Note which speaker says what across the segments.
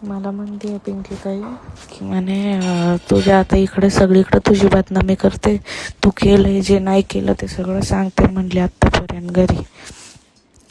Speaker 1: मला म्हणते पिंकी ताई की म्हणे तुझ्या आता इकडे सगळीकडे तुझी बदनामी करते. तू केलंय जे नाही केलं ते सगळं सांगते म्हणले आत्तापर्यंत घरी.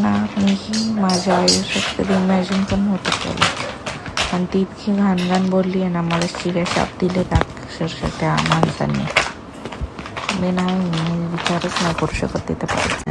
Speaker 1: असताना ना मीही माझ्या आयुष्यात कधी इमॅजिन पण नव्हतं केलं. आणि ती इतकी घाण घाण बोलली आहे ना मला शिव्या शाप दिले अक्षरशः त्या माणसांनी. मी नाही मी विचारच नाही करू शकत तिथं पाहिजे